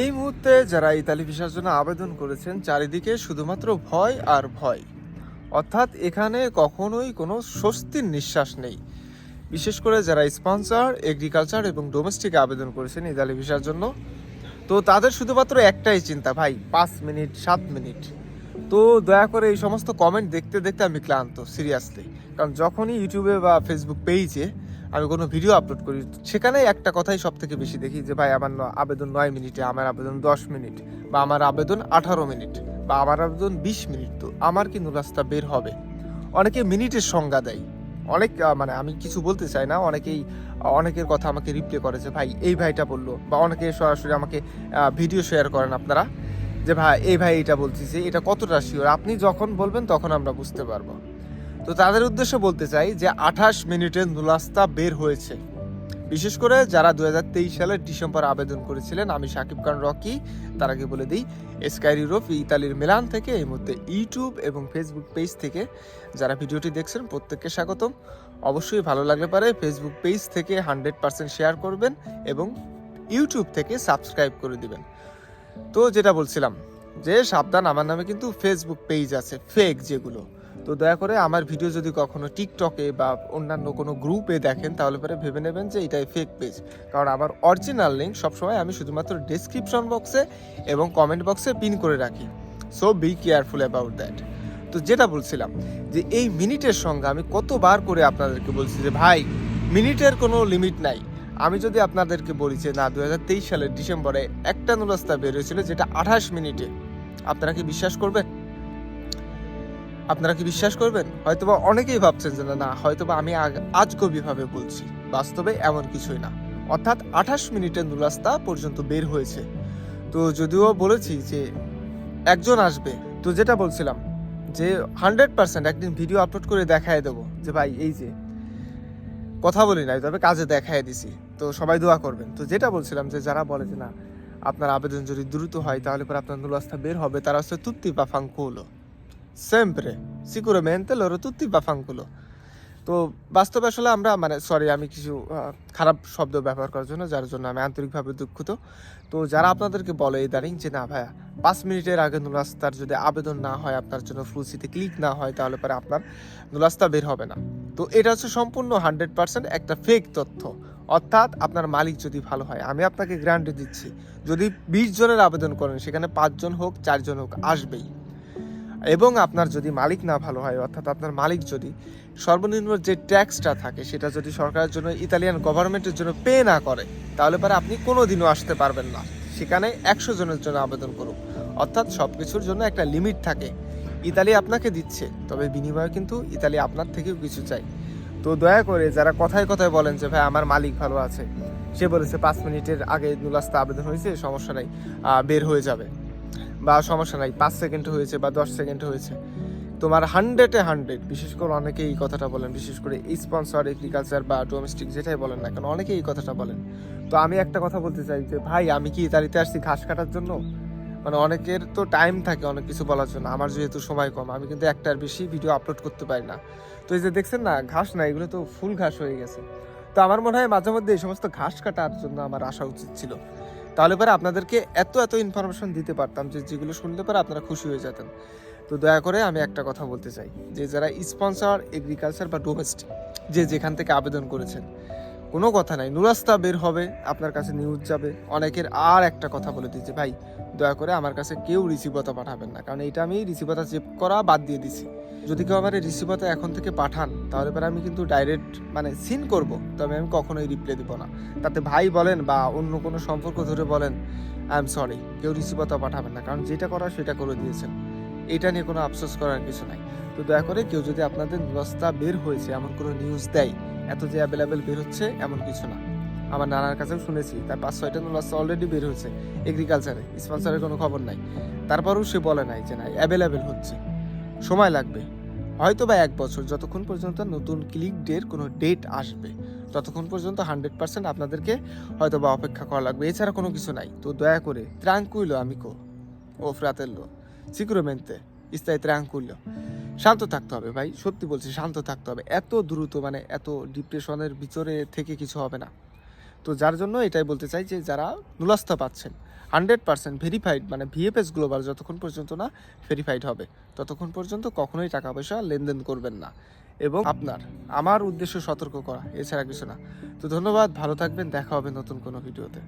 এই মুহূর্তে যারা ইতালি ভিসার জন্য আবেদন করেছেন, চারিদিকে শুধুমাত্র ভয় আর ভয়। অর্থাৎ এখানে কখনোই কোনো স্বস্তির নিঃশ্বাস নেই। বিশেষ করে যারা স্পন্সর, এগ্রিকালচার এবং ডোমেস্টিক আবেদন করেছেন ইতালি ভিসার জন্য, তো তাদের শুধুমাত্র একটাই চিন্তা, ভাই, পাঁচ মিনিট, সাত মিনিট। তো দয়া করে এই সমস্ত কমেন্ট দেখতে দেখতে আমি ক্লান্ত সিরিয়াসলি কারণ যখনই ইউটিউবে বা ফেসবুক পেজে আমি কোনো ভিডিও আপলোড করি। সেখানে একটা কথাই সব থেকে বেশি দেখি যে, ভাই, আমার আবেদন নয় মিনিটে, আমার আবেদন দশ মিনিট বা আমার আবেদন আঠারো মিনিট বা আমার আবেদন বিশ মিনিট। তো আমার কিন্তু রাস্তা বের হবে। অনেকে মিনিটের সংজ্ঞা দেয়। অনেক মানে আমি কিছু বলতে চাই না। অনেকেই, অনেকের কথা আমাকে রিপ্লে করেছে ভাই, এই ভাইটা বলল। বা অনেকে সরাসরি আমাকে ভিডিও শেয়ার করেন আপনারা যে, ভাই, এই ভাই এটা বলছি যে এটা কতটা শিওর আপনি যখন বলবেন, তখন আমরা বুঝতে পারব। তো তাদের উদ্দেশ্যে বলতে চাই যে আঠাশ মিনিটে নুলাস্তা বের হয়েছে। বিশেষ করে যারা দু হাজার তেইশ সালের ডিসেম্বর আবেদন করেছিলেন, আমি সাকিব খান, রকি, তার আগে বলে দিই, স্কাই ইউরোপ, ইতালির মিলান থেকে এই মুহূর্তে ইউটিউব এবং ফেসবুক পেজ থেকে যারা ভিডিওটি দেখছেন, প্রত্যেককে স্বাগতম। অবশ্যই ভালো লাগলে পারে ফেসবুক পেজ থেকে হান্ড্রেড পার্সেন্ট শেয়ার করবেন এবং ইউটিউব থেকে সাবস্ক্রাইব করে দিবেন। তো যেটা বলছিলাম যে সাবধান, আমার নামে কিন্তু ফেসবুক পেজ আছে, ফেক যেগুলো। তো দয়া করে আমার ভিডিও যদি কখনো টিকটকে বা অন্যান্য কোনো গ্রুপে দেখেন, তাহলে পরে ভেবে নেবেন যে এটাই ফেক পেজ কারণ আমার অরিজিনাল লিঙ্ক সবসময় আমি শুধুমাত্র ডেসক্রিপশন বক্সে এবং কমেন্ট বক্সে পিন করে রাখি। So be careful about that তো যেটা বলছিলাম, যে এই মিনিটের সঙ্গে আমি কতবার করে আপনাদেরকে বলছি যে, ভাই, মিনিটের কোনো লিমিট নাই। আমি যদি আপনাদেরকে বলি যে, না দু হাজার তেইশ সালের ডিসেম্বরে একটা নুরাস্তা বের হয়েছিল যেটা আঠাশ মিনিটে। আপনারা কি বিশ্বাস করবেন? আপনারা কি বিশ্বাস করবেন? হয়তোবা অনেকেই ভাবছেন যে না, হয়তোবা আমি আগ- আজগবিভাবে বলছি। বাস্তবে এমন কিছুই না। অর্থাৎ আঠাশ মিনিটের নুরাস্তা পর্যন্ত বের হয়েছে। তো যদিও বলেছি যে একজন আসবে। তো যেটা বলছিলাম যে হান্ড্রেড পার্সেন্ট একদিন ভিডিও আপলোড করে দেখায় দেবো যে ভাই এই যে কথা বলি নাই তবে কাজে দেখায় দিছি। তো সবাই দোয়া করবেন। তো যেটা বলছিলাম যে যারা বলে যে না আপনার আবেদন যদি দ্রুত হয় তাহলে পরে আপনার নুলাস্তা বের হবে তারা হচ্ছে তুত্তি বা ফাঙ্কুলো sempre. Sicuramente, loro tutti বাফাঙ্কুলো তো বাস্তবে আসলে আমরা মানে সরি আমি কিছু খারাপ শব্দ ব্যবহার করার জন্য, যার জন্য আমি আন্তরিকভাবে দুঃখিত। তো যারা আপনাদেরকে বলে ইদানিং যে, না, ভাইয়া, পাঁচ মিনিটের আগে নুলাস্তার যদি আবেদন না হয়, আপনার জন্য ফ্লুসিতে ক্লিক না হয়, তাহলে পরে আপনার নুলাস্তা বের হবে না। তো এটা হচ্ছে সম্পূর্ণ হান্ড্রেড পার্সেন্ট একটা ফেক তথ্য। অর্থাৎ আপনার মালিক যদি ভালো হয়, আমি আপনাকে গ্যারান্টি দিচ্ছি, যদি বিশ জনের আবেদন করেন, সেখানে পাঁচজন হোক, চারজন হোক, আসবেই। এবং আপনার যদি মালিক না ভালো হয়, অর্থাৎ আপনার মালিক যদি সর্বনিম্ন যে ট্যাক্সটা থাকে, সেটা যদি সরকারের জন্য, ইতালিয়ান গভর্নমেন্টের জন্য পে না করে, তাহলে পরে আপনি কোনো দিনও আসতে পারবেন না। সেখানে একশো জনের জন্য আবেদন করুন। অর্থাৎ সব কিছুর জন্য একটা লিমিট থাকে। ইতালি আপনাকে দিচ্ছে, তবে বিনিময়ে কিন্তু ইতালি আপনার থেকেও কিছু চাই। তো দয়া করে যারা কথায় কথায় বলেন যে, ভাই, আমার মালিক ভালো আছে, সে বলেছে, পাঁচ মিনিটের আগে নুলাস্তা আবেদন হয়েছে, সমস্যা নেই বের হয়ে যাবে। বা সমস্যা নাই, পাঁচ সেকেন্ড হয়েছে বা দশ সেকেন্ড হয়েছে। তোমার হান্ড্রেডে হান্ড্রেড বিশেষ করে অনেকে এই কথাটা বলেন, বিশেষ করে স্পন্সর এগ্রিকালচার বা ডোমেস্টিক যেটাই বলেন না কেন অনেকে এই কথাটা বলেন। তো আমি একটা কথা বলতে চাই যে, ভাই, আমি কি ইতালিতে আসছি ঘাস কাটার জন্য? মানে অনেকের তো টাইম থাকে অনেক কিছু বলার জন্য, আমার যেহেতু সময় কম, আমি কিন্তু একটার বেশি ভিডিও আপলোড করতে পারি না। তো এই যে দেখছেন না, ঘাস না, এগুলো তো ফুল ঘাস হয়ে গেছে। তো আমার মনে হয় মাঝে মধ্যে এই সমস্ত ঘাস কাটার জন্য আমার আসা উচিত ছিল। তাহলে পরে আপনাদেরকে এত এত ইনফরমেশন দিতে পারতাম যে যেগুলো শুনলে পরে আপনারা খুশি হয়ে যেতেন। তো দয়া করে আমি একটা কথা বলতে চাই, যে যারা স্পন্সর এগ্রিকালচার বা ডোমেস্টিক যে যেখান থেকে আবেদন করেছেন, কোনো কথা নাই, নুরাস্তা বের হবে, আপনার কাছে নিউজ যাবে। অনেকের আর একটা কথা বলে দিচ্ছে ভাই, দয়া করে আমার কাছে কেউ রিসিভতা পাঠাবেন না। কারণ এটা আমি রিসিভতা চেক করা বাদ দিয়ে দিছি। যদি কেউ আমার রিসিভতা এখন থেকে পাঠান, তাহলে পরে আমি কিন্তু ডাইরেক্ট মানে সিন করব। তবে আমি কখনোই রিপ্লাই দিব না। তাতে ভাই বলেন বা অন্য কোনো সম্পর্ক ধরে বলেন আই এম সরি কেউ রিসিভতা পাঠাবেন না। কারণ যেটা করার সেটা করে দিয়েছেন। এটা নিয়ে কোনো আফসোস করার কিছু নাই। তো দয়া করে কেউ যদি আপনাদের রাস্তা বের হয়েছে, এমন কোনো নিউজ দেয়, এত যে অ্যাভেলেবেল বের হচ্ছে, এমন কিছু না। আমার নানার কাছেও শুনেছি, তার পাঁচ ছয়টা রাস্তা অলরেডি বের হয়েছে এগ্রিকালচারে স্পন্সরের কোনো খবর নাই। তারপরেও সে বলে নাই যে না অ্যাভেলেবেল হচ্ছে। সময় লাগবে। হয়তো বা এক বছর, যতক্ষণ পর্যন্ত নতুন ক্লিক ডের কোনো ডেট আসবে, ততক্ষণ পর্যন্ত হান্ড্রেড পার্সেন্ট আপনাদেরকে হয়তো বা অপেক্ষা করা লাগবে। এছাড়া কোনো কিছু নাই। তো দয়া করে ত্রাঙ্কুইলো আমিকো ও ফ্রাতেল্লো সিকুরোমেন্তে ইস্তাই ত্রাঙ্কুইলো শান্ত থাকতে হবে ভাই, সত্যি বলছি, শান্ত থাকতে হবে। এত দ্রুত মানে এত ডিপ্রেশনের ভিতরে থেকে কিছু হবে না। তো যার জন্য এটাই বলতে চাই যে, যারা নুলাস্তা পাচ্ছেন হান্ড্রেড পার্সেন্ট ভেরিফাইড মানে ভিএফএস গ্লোবাল যতক্ষণ পর্যন্ত না ভেরিফাইড হবে, ততক্ষণ পর্যন্ত কখনোই টাকা পয়সা লেনদেন করবেন না। এবং আপনার, আমার উদ্দেশ্য সতর্ক করা, এছাড়া কিছু না। তো ধন্যবাদ, ভালো থাকবেন, দেখা হবে নতুন কোনো ভিডিওতে।